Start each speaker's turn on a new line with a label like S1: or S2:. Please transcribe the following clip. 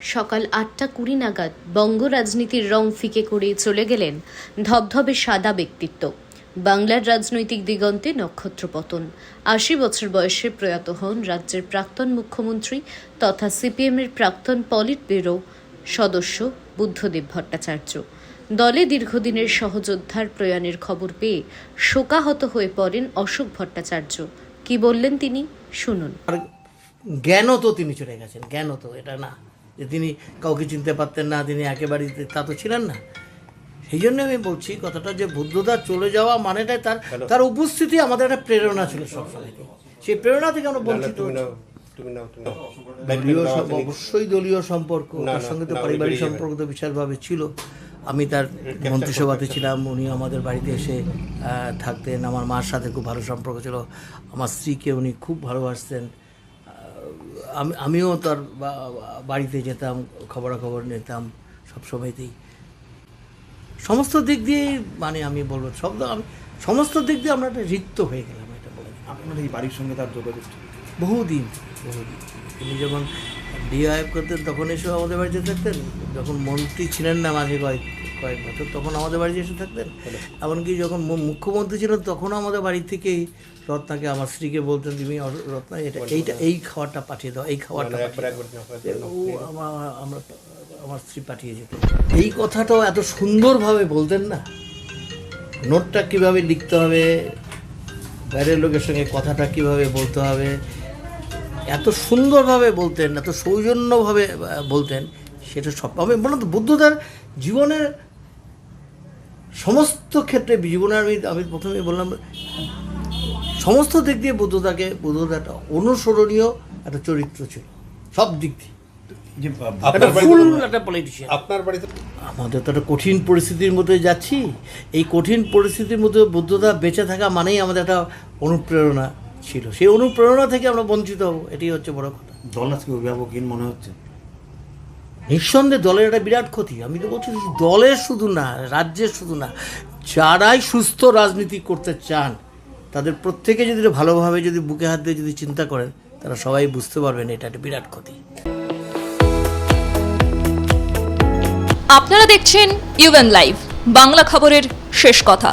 S1: সকাল আটটা কুড়ি নাগাদ বঙ্গ রাজনীতির রং ফিকে করে চলে গেলেন ধবধবে সাদা ব্যক্তিত্ব। বাংলার রাজনৈতিক দিগন্তে নক্ষত্র পতন। আশি বছর বয়সে প্রয়াত হন রাজ্যের প্রাক্তন মুখ্যমন্ত্রী তথা সিপিএমের প্রাক্তন পলিট ব্যুরো সদস্য বুদ্ধদেব ভট্টাচার্য। দলে দীর্ঘদিনের সহযোদ্ধার প্রয়াণের খবর পেয়ে শোকাহত হয়ে পড়েন অশোক ভট্টাচার্য। কি বললেন তিনি? শুনুন।
S2: আর জ্ঞানও তো তিনি চলে গেছেন, জ্ঞানও তো, এটা না। যে তিনি কাউকে চিনতে পারতেন না তিনি একেবারেই তা তো ছিলেন না। সেই জন্য আমি বলছি কথাটা যে বুদ্ধদা চলে যাওয়া মানেটাই তার তার উপস্থিতি আমাদের একটা প্রেরণা ছিল সবসময়। সেই প্রেরণা থেকে আমরা বঞ্চিত দলীয় অবশ্যই দলীয় সম্পর্ক। তার সঙ্গে তো পারিবারিক সম্পর্ক তো বিশালভাবে ছিল। আমি তার মন্ত্রিসভাতে ছিলাম উনি আমাদের বাড়িতে এসে থাকতেন। আমার মার সাথে খুব ভালো সম্পর্ক ছিল। আমার স্ত্রীকে উনি খুব ভালোবাসতেন। আমি আমিও তার বাড়িতে যেতাম খবরাখবর নিতাম সব সময়তেই। সমস্ত দিক দিয়ে মানে আমি বলব সব আমি সমস্ত দিক দিয়ে আমরা একটা রিক্ত হয়ে গেলাম এটা বলে
S3: আপনার এই বাড়ির সঙ্গে তার যোগাযোগ
S2: বহুদিন বহুদিন। তিনি যখন ডিআইএফ করতেন তখন এসেও আমাদের বাড়িতে থাকতেন। যখন মন্ত্রী ছিলেন না মাঝে কয়েক কয়েক বছর তখন আমাদের বাড়িতে এসে থাকতেন। এমনকি যখন মুখ্যমন্ত্রী ছিলেন তখনও আমাদের বাড়ি থেকেই রত্নাকে আমার স্ত্রীকে বলতেন তুমি রত্না এটা এইটা এই খাবারটা পাঠিয়ে দাও এই খাবারটা
S4: একবার
S2: ও আমার আমরা আমার স্ত্রী পাঠিয়ে যেত। এই কথাটাও এত সুন্দরভাবে বলতেন না? নোটটা কীভাবে লিখতে হবে? বাইরের লোকের সঙ্গে কথাটা কীভাবে বলতে হবে? এত সুন্দরভাবে বলতেন এত সৌজন্যভাবে বলতেন সেটা সব আমি বললাম তো বুদ্ধদার জীবনের সমস্ত ক্ষেত্রে জীবনের আমি আমি প্রথমে বললাম সমস্ত দিক দিয়ে বুদ্ধদাকে বুদ্ধদা একটা অনুসরণীয় একটা চরিত্র ছিল সব দিক দিয়ে। আমাদের তো একটা কঠিন পরিস্থিতির মধ্যে যাচ্ছি। এই কঠিন পরিস্থিতির মধ্যে বুদ্ধদা বেঁচে থাকা মানেই আমাদের একটা অনুপ্রেরণা। ছিল। সেই অনুপ্রেরণা থেকে আমরা বঞ্চিত হব এটাই হচ্ছে বড় কথা।
S3: দল আজকে অভিভাবকহীন মনে হচ্ছে?
S2: নিঃসন্দেহে দলের একটা বিরাট ক্ষতি। আমি তো বলছি দলের শুধু না রাজ্যের শুধু না যারাই সুস্থ রাজনীতি করতে চান তাদের প্রত্যেকে যদি ভালোভাবে যদি বুকে হাত দিয়ে যদি চিন্তা করেন তারা সবাই বুঝতে পারবেন এটা একটা বিরাট ক্ষতি।
S5: আপনারা দেখছেন ইউএন লাইভ বাংলা খবরের শেষ কথা।